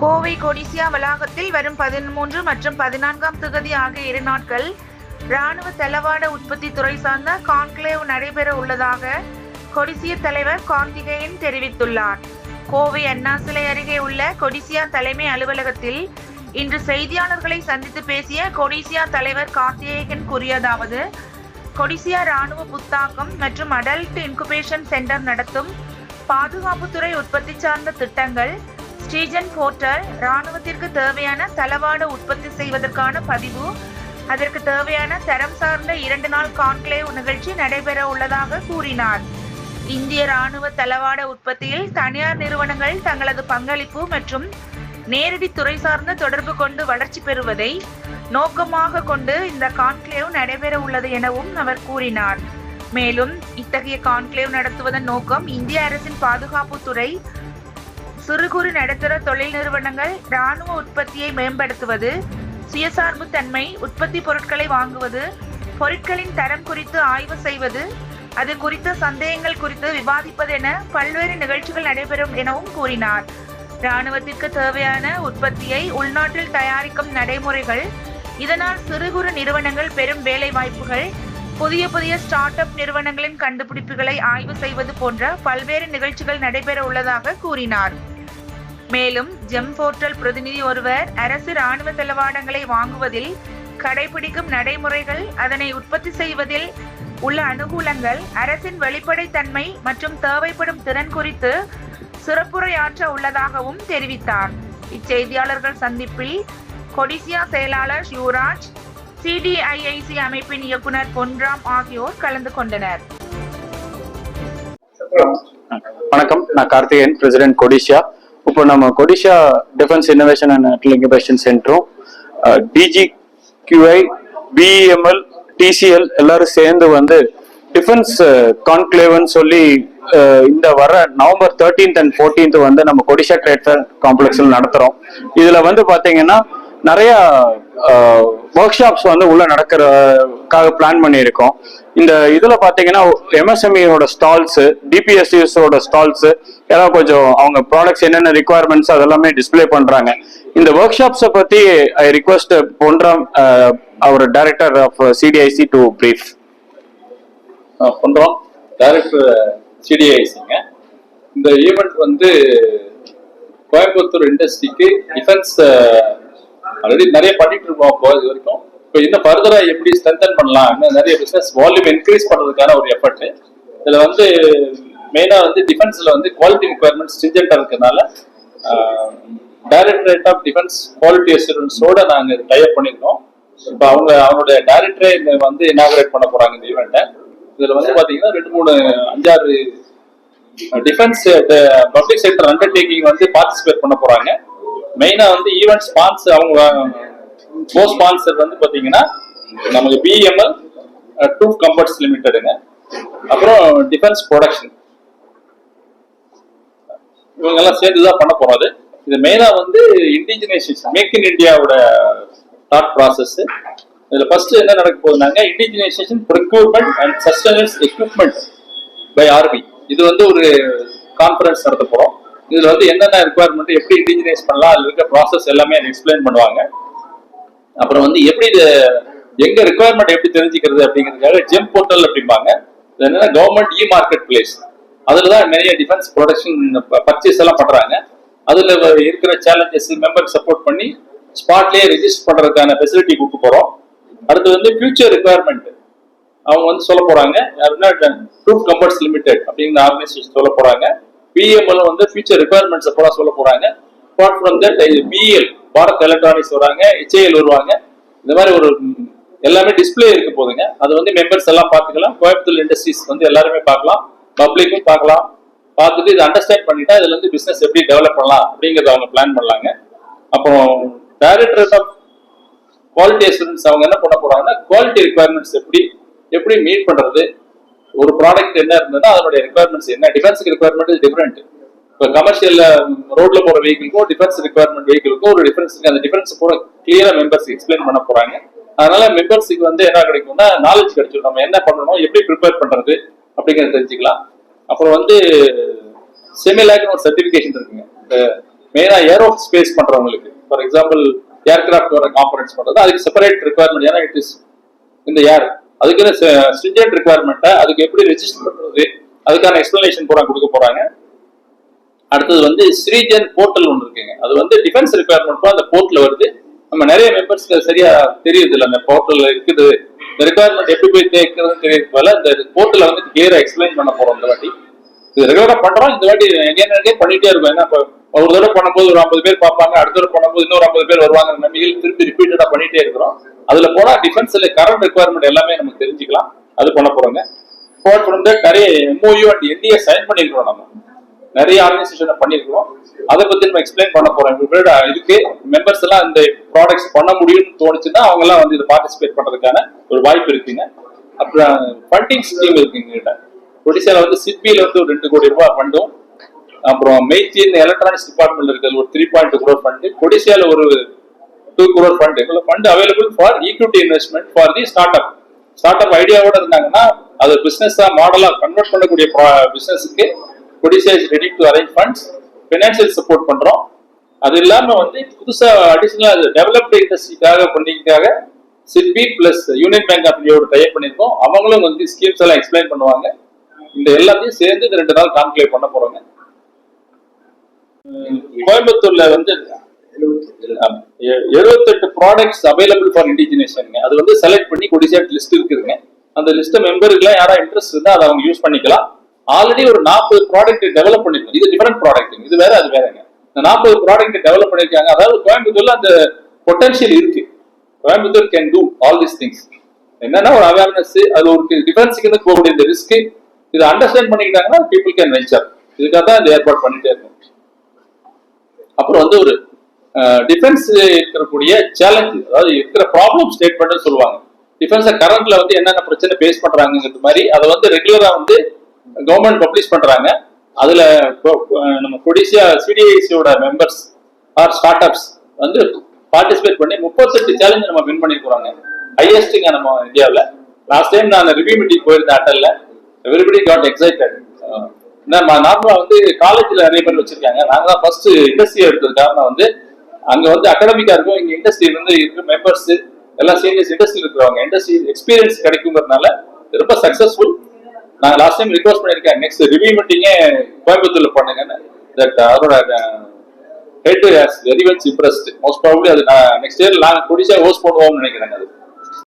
கோவை கொடிசியா வளாகத்தில் வரும் பதிமூன்று மற்றும் பதினான்காம் தொகுதி ஆகிய இரு நாட்கள் ராணுவ தளவாட உற்பத்தி துறை சார்ந்த கான்க்ளேவ் நடைபெற உள்ளதாக கொடிசிய தலைவர் கார்த்திகேயன் தெரிவித்துள்ளார். கோவை அண்ணா சிலை அருகே உள்ள கொடிசியா தலைமை அலுவலகத்தில் இன்று செய்தியாளர்களை சந்தித்து பேசிய கொடிசியா தலைவர் கார்த்திகேயன் கூறியதாவது கொடிசியா ராணுவ புத்தாக்கம் மற்றும் அடல்ட் இன்குபேஷன் சென்டர் நடத்தும் பாதுகாப்புத்துறை உற்பத்தி சார்ந்த திட்டங்கள் ஸ்ரீஜன் போர்ட்டல் ராணுவத்திற்கு தேவையான தளவாட உற்பத்தி செய்வதற்கான பதிவு. அதற்கு தேவையான தரம் சார்ந்த இரண்டு நாள் கான்க்ளேவ் நிகழ்ச்சி நடைபெற உள்ளதாக கூறினார். இந்திய ராணுவ தளவாட உற்பத்தியில் தனியார் நிறுவனங்கள் தங்களது பங்களிப்பு மற்றும் நேரடி துறை சார்ந்த தொடர்பு கொண்டு வளர்ச்சி பெறுவதை நோக்கமாக கொண்டு இந்த கான்க்ளேவ் நடைபெற உள்ளது எனவும் அவர் கூறினார். மேலும் இத்தகைய கான்க்ளேவ் நடத்துவதன் நோக்கம் இந்திய அரசின் பாதுகாப்புத்துறை சிறு குறு நடுத்தர தொழில் நிறுவனங்கள் ராணுவ உற்பத்தியை மேம்படுத்துவது சுயசார்பு தன்மை உற்பத்தி பொருட்களை வாங்குவது பொருட்களின் தரம் குறித்து ஆய்வு செய்வது அது குறித்த சந்தேகங்கள் குறித்து விவாதிப்பது என பல்வேறு நிகழ்ச்சிகள் நடைபெறும் எனவும் கூறினார். இராணுவத்திற்கு தேவையான உற்பத்தியை உள்நாட்டில் தயாரிக்கும் நடைமுறைகள் இதனால் சிறு குறு நிறுவனங்கள் பெரும் வேலை வாய்ப்புகள் புதிய புதிய ஸ்டார்ட் அப் நிறுவனங்களின் கண்டுபிடிப்புகளை ஆய்வு செய்வது போன்ற பல்வேறு நிகழ்ச்சிகள் நடைபெற உள்ளதாக கூறினார். மேலும் ஜெம் போர்ட்டல் பிரதிநிதி ஒருவர் அரசு ராணுவ தளவாடங்களை வாங்குவதில் கடைபிடிக்கும் நடைமுறைகள் அதனை உற்பத்தி செய்வதில் உள்ள அனுகூலங்கள் அரசின் வெளிப்படைத்தன்மை மற்றும் தேவைப்படும் திறன் குறித்து சிறப்புரையாற்ற உள்ளதாகவும் தெரிவித்தார். இச்செய்தியாளர்கள் சந்திப்பில் கொடிசியா செயலாளர் யுவராஜ் சிடிஐஐசி அமைப்பின் இயக்குனர் பொன்ராம் ஆகியோர் கலந்து கொண்டனர். வணக்கம். நான் கார்த்திகேயன் பிரசிடென்ட் கொடிஷா இப்போ நம்ம Codissia defence innovation and incubation சென்டரும் DGQI BEML TCL எல்லாரும் சேர்ந்து வந்து டிஃபென்ஸ் கான்க்ளேவ்னு சொல்லி இந்த வர நவம்பர் தேர்டீன்த் அண்ட் ஃபோர்டீன்த் வந்து நம்ம கொடிஷா ட்ரேட் காம்ப்ளெக்ஸில் நடத்துகிறோம் இதில் வந்து பார்த்தீங்கன்னா நிறைய ஒர்க் ஷாப்ஸ் வந்து உள்ள நடக்கிறதுக்காக பிளான் பண்ணியிருக்கோம். இந்த இதுல பாத்தீங்கன்னா எம்எஸ்எம்இயோட ஸ்டால்ஸ் டிபிஎஸ்சிஎஸோட ஸ்டால்ஸ் ஏதாவது கொஞ்சம் அவங்க ப்ராடக்ட்ஸ் என்னென்ன ரிக்குவயர்மெண்ட்ஸ் அதெல்லாமே டிஸ்ப்ளே பண்றாங்க. இந்த ஒர்க் ஷாப்ஸை பத்தி I request Ponram our director of CDIC to brief Ponram director சிடிஐசிங்க இந்த ஈவெண்ட் வந்து கோயம்புத்தூர் இண்டஸ்ட்ரிக்கு டிஃபென்ஸ் ஆல்ரெடி நிறைய பண்ணிட்டு இருக்கோம் இப்போ இது வரைக்கும். இப்போ இன்னும் ஃபர்தரா எப்படி ஸ்ட்ரென்தன் பண்ணலாம் இன்னும் நிறைய பிசினஸ் வால்யூம் இன்க்ரீஸ் பண்றதுக்கான ஒரு எஃபர்ட் இதுல வந்து மெயினா வந்து டிஃபென்ஸ்ல வந்து குவாலிட்டி ரிக்குவயர்மெண்ட் ஸ்ட்ரிஞ்சென்டா இருக்கிறதுனால டைரக்டரேட் ஆஃப் டிஃபென்ஸ் குவாலிட்டி அசூரன்ஸோட நாங்க டைப் பண்ணியிருக்கோம் இப்போ அவங்க அவங்களுடைய டைரக்டரே வந்து இனாகரேட் பண்ண போறாங்க இந்த ஈவெண்ட்டை இதுல வந்து பாத்தீங்கன்னா ரெண்டு மூணு அஞ்சாறு டிஃபென்ஸ் பப்ளிக் செக்டர் அண்டர்டேக்கிங் வந்து பார்ட்டிசிபேட் பண்ண போறாங்க. மெயினா வந்து ஈவெண்ட் ஸ்பான்சர் அவங்க கோ ஸ்பான்சர் வந்து பாத்தீங்கன்னா நமக்கு பிஎம்எல் டூ கம்பர்ட்ஸ் லிமிடெடுங்க அப்புறம் டிஃபென்ஸ் ப்ரொடக்ஷன் இவங்கெல்லாம் சேர்ந்து தான் பண்ண போறோம் அது. இது மெயினா வந்து இண்டிஜினைசேஷன் மேக் இன் இந்தியாவோட தாட் ப்ராசஸ் இதுல ஃபர்ஸ்ட் என்ன நடக்க போகுதுனாங்க indigenisation procurement and sustenance equipment by army இது வந்து ஒரு கான்ஃபரன்ஸ் நடத்த போறோம். இதுல வந்து என்னென்ன ரெக்குவயர்மெண்ட் எப்படி இண்டிஜினைஸ் பண்ணலாம் அதுல இருக்க ப்ராசஸ் எல்லாமே எக்ஸ்பிளைன் பண்ணுவாங்க. அப்புறம் வந்து எப்படி இது எங்க ரெக்குவயர்மெண்ட் எப்படி தெரிஞ்சுக்கிறது அப்படிங்கிறதுக்காக ஜெம் போர்ட்டல் அப்படிம்பாங்க. என்னன்னா கவர்மெண்ட் இ மார்க்கெட் பிளேஸ் அதுல தான் நிறைய டிஃபென்ஸ் ப்ரொடக்ஷன் பர்ச்சேஸ் எல்லாம் பண்றாங்க. அதுல இருக்கிற சேலஞ்சஸ் மெம்பர் சப்போர்ட் பண்ணி ஸ்பாட்லயே ரிஜிஸ்டர் பண்றதுக்கான ஃபெசிலிட்டி கொடுக்க போறோம். அடுத்து வந்து ஃபியூச்சர் ரெக்குவயர்மெண்ட் அவங்க வந்து சொல்ல போறாங்க யாருன்னா ட்ரூப் கம்பர்ட்ஸ் லிமிடெட் அப்படிங்கிற ஆர்கனைசேஷன் சொல்ல போறாங்க. பிஎம்எல் வந்து ஃபியூச்சர் ரெக்குவயர்மெண்ட்ஸ் பூரா சொல்ல போறாங்க. Apart from that BEL Bharat electronics வராங்க ஹெச்ஏஎல் வருவாங்க. இந்த மாதிரி ஒரு எல்லாமே டிஸ்பிளே இருக்க போதுங்க. அது வந்து மெம்பர்ஸ் எல்லாம் பார்த்துக்கலாம். கோயம்புத்தூர் இண்டஸ்ட்ரீஸ் வந்து எல்லாருமே பார்க்கலாம். பப்ளிக்கும் பார்க்கலாம். பார்த்துட்டு இதை அண்டர்ஸ்டாண்ட் பண்ணிட்டா இதுல இருந்து பிசினஸ் எப்படி டெவலப் பண்ணலாம் அப்படிங்கறத அவங்க பிளான் பண்ணலாங்க. அப்புறம் டைரக்டர் ஆஃப் குவாலிட்டி அசூரன்ஸ் அவங்க என்ன பண்ண போறாங்கன்னா குவாலிட்டி ரெக்குவயர்மெண்ட்ஸ் எப்படி எப்படி மீட் பண்றது ஒரு ப்ராடக்ட் என்ன இருந்ததுன்னா அதனுடைய ரெக்குவயர்மெண்ட்ஸ் என்ன? டிஃபென்ஸ் ரெக்குவயர்மெண்ட் டிஃபரெண்ட் இப்போ கமர்ஷியல் ரோட்ல போற வெஹிக்கிள்க்கும் டிஃபென்ஸ் ரெக்குவயர்மெண்ட் வெஹிக்கிளுக்கும் ஒரு டிஃபரன்ஸ் இருக்கு. அந்த டிஃபரன்ஸ் கூட கிளியரா மெம்பர்ஸ் எக்ஸ்பிளைன் பண்ண போறாங்க. அதனால மெம்பர்ஸுக்கு வந்து என்ன கிடைக்கும்னா நாலேஜ் கிடைச்சிடும் நம்ம என்ன பண்ணணும் எப்படி ப்ரிப்பேர் பண்றது அப்படிங்கறத தெரிஞ்சுக்கலாம். அப்புறம் வந்து செமிலாக்னு ஒரு சர்டிபிகேஷன் இருக்குங்க. இந்த மெயினா ஏரோ ஸ்பேஸ் பண்றவங்களுக்கு. ஃபார் எக்ஸாம்பிள் ஏர்கிராஃப்ட் வர காம்பனன்ஸ் பண்றது. அதுக்கு செப்பரேட் ரெக்குவயர்மெண்ட் ஏன்னா இட் இஸ் இந்த ஏர் அதுக்குன்னு ஸ்ட்ரிஞ்சன்ட் ரெக்குவயர்மெண்ட்டை அதுக்கு எப்படி ரெஜிஸ்டர் பண்ணுறது அதுக்கான எக்ஸ்பிளனேஷன் கூட கொடுக்க போகிறாங்க அடுத்தது வந்து ஸ்ரீஜன் போர்ட்டல் ஒன்று இருக்குங்க. அது வந்து டிஃபென்ஸ் ரெக்குவயர்மெண்ட் அந்த போர்ட்டில் வருது. நம்ம நிறைய மெம்பர்ஸ்க்கு சரியா தெரியுது இல்லை அந்த போர்ட்டல் இருக்குது. இந்த ரெக்குவயர்மெண்ட் எப்படி போய் தேக்கிறதுன்னு தெரியுது போல இந்த போர்ட்டல வந்து கிளியரா எக்ஸ்பிளைன் பண்ண போறோம் இந்த வாட்டி. இது ரெகுலரா பண்றோம். இந்த வாட்டி எங்கே அகைன் பண்ணிட்டே இருக்கும் ஏன்னா இப்போ ஒரு தடவை பண்ணும்போது ஒரு ஐம்பது பேர் பார்ப்பாங்க அடுத்த தடவை பண்ணும்போது இன்னொரு ஐம்பது பேர் வருவாங்க நம்பிக்கையில் திருப்பி ரிப்பீட்டடா பண்ணிட்டே இருக்கிறோம். அதுல போனா டிஃபென்ஸ்ல கரண்ட் ரெக்குவயர்மெண்ட் எல்லாமே நமக்கு தெரிஞ்சுக்கலாம். அது பண்ண போறோங்க. அப்பார்ட் ஃப்ரம் தட் நிறைய எம்ஓயு அண்ட் என்டிஏ சைன் பண்ணிருக்கிறோம் நம்ம. நிறைய ஆர்கனைசேஷனை பண்ணிருக்கிறோம் அதை பத்தி நம்ம எக்ஸ்பிளைன் பண்ண போறோம். இதுக்கு மெம்பர்ஸ் எல்லாம் இந்த ப்ராடக்ட்ஸ் பண்ண முடியும்னு தோணுச்சுன்னா அவங்க எல்லாம் வந்து இதை பார்ட்டிசிபேட் பண்றதுக்கான ஒரு வாய்ப்பு இருக்குங்க. அப்புறம் ஃபண்டிங் ஸ்கீம் இருக்குங்க ஒடிசால வந்து சிட்பியில வந்து ஒரு ரெண்டு கோடி ரூபாய் ஃபண்டும் அப்புறம் மெய்த்தின் எலக்ட்ரானிக்ஸ் டிபார்ட்மெண்ட் இருக்கிறது ஒரு த்ரீ பாயிண்ட் குரோர் ஃபண்டு கொடிசியால ஒரு டூ குரோர் ஃபண்ட் இவ்வளவு fund available for equity investment for the start up start up ஐடியாவோட இருந்தாங்கன்னா அது பிசினஸா மாடலா கன்வெர்ட் பண்ணக்கூடிய பிசினஸுக்கு Codissia is ready to arrange funds financial support பண்றோம். அது இல்லாம வந்து புதுசா அடிஷனலா டெவலப்டு இண்டஸ்ட்ரிக்காக பண்ணிக்காக SIDBI plus union bank of இந்தியாவோட டைப் பண்ணியிருக்கோம். அவங்களும் வந்து ஸ்கீம்ஸ் எல்லாம் எக்ஸ்பிளைன் பண்ணுவாங்க. இந்த எல்லாத்தையும் சேர்ந்து இந்த ரெண்டு நாள் கான்க்ளேவ் பண்ண போறோங்க. கோயம்புத்தூர்ல வந்து எழுபத்தெட்டு ப்ராடக்ட்ஸ் அவைலபிள் ஃபார் இண்டிஜினேஷன் அது வந்து செலக்ட் பண்ணி கொடிசேட் லிஸ்ட் இருக்குதுங்க. அந்த லிஸ்ட் மெம்பருக்குலாம் யாரா இன்ட்ரெஸ்ட் இருந்தால் அதை அவங்க யூஸ் பண்ணிக்கலாம். ஆல்ரெடி ஒரு நாற்பது ப்ராடக்ட் டெவலப் பண்ணிருக்கோம் இது டிஃபரெண்ட் ப்ராடக்ட் இது வேற அது வேறங்க. இந்த நாற்பது ப்ராடக்ட் டெவலப் பண்ணிருக்காங்க. அதாவது கோயம்புத்தூர்ல அந்த பொட்டன்ஷியல் இருக்கு. Coimbatore can do all this things என்னன்னா ஒரு அவேர்னஸ் அது ஒரு டிஃபென்ஸுக்கு இருந்து போகக்கூடிய இந்த ரிஸ்க் இதை அண்டர்ஸ்டாண்ட் பண்ணிக்கிட்டாங்கன்னா பீப்புள் கேன் வெஞ்சர் இதுக்காக தான் இந்த ஏற்பாடு பண்ணிட்டே இருக்கும். அவர் வந்து ஒரு டிஃபென்ஸ் இருக்கக்கூடிய சேலஞ்ச் அதாவது இருக்கிற ப்ராப்ளம் ஸ்டேட்மெண்ட் சொல்லுவாங்க. டிஃபென்ஸ் கரண்ட்ல வந்து என்னென்ன பிரச்சனை ஃபேஸ் பண்றாங்கிறது மாதிரி அதை வந்து ரெகுலரா வந்து கவர்மெண்ட் பப்ளிஷ் பண்றாங்க. அதுல நம்ம கொடிசியா சிடிஐசியோட மெம்பர்ஸ் ஆர் ஸ்டார்ட் அப்ஸ் வந்து பார்ட்டிசிபேட் பண்ணி முப்பத்தெட்டு சேலஞ்சு நம்ம வின் பண்ணிருக்கிறோங்க ஹையஸ்ட்டுங்க நம்ம இந்தியாவில். லாஸ்ட் டைம் நான் ரிவ்யூ மீட்டிங் போயிருந்தேன் அட்டல்ல எவ்ரிபடி காட் எக்ஸைட்டட் நம்ம நார்மலா வந்து காலேஜ்ல நிறைய பேர் வச்சிருக்காங்க. நாங்க தான் ஃபர்ஸ்ட் இண்டஸ்ட்ரி எடுத்தது காரணம் வந்து அங்க வந்து அகாடமிக்கா இருக்கும் இங்க இண்டஸ்ட்ரி வந்து இருக்கு மெம்பர்ஸ் எல்லாம் சீனியர்ஸ் இண்டஸ்ட்ரியில் இருக்கிறவங்க இண்டஸ்ட்ரி எக்ஸ்பீரியன்ஸ் கிடைக்குங்கிறதுனால ரொம்ப சக்சஸ்ஃபுல் நான் லாஸ்ட் டைம் ரிக்வஸ்ட் பண்ணிருக்கேன் நெக்ஸ்ட் ரிவ்யூ மீட்டிங்கே கோயம்புத்தூர்ல பண்ணுங்கன்னு. தட் uh, அதோட head has very much impressed most probably அது நான் நெக்ஸ்ட் இயர் நாங்கள் குடிசா ஹோஸ்ட் பண்ணுவோம்னு நினைக்கிறேங்க அது.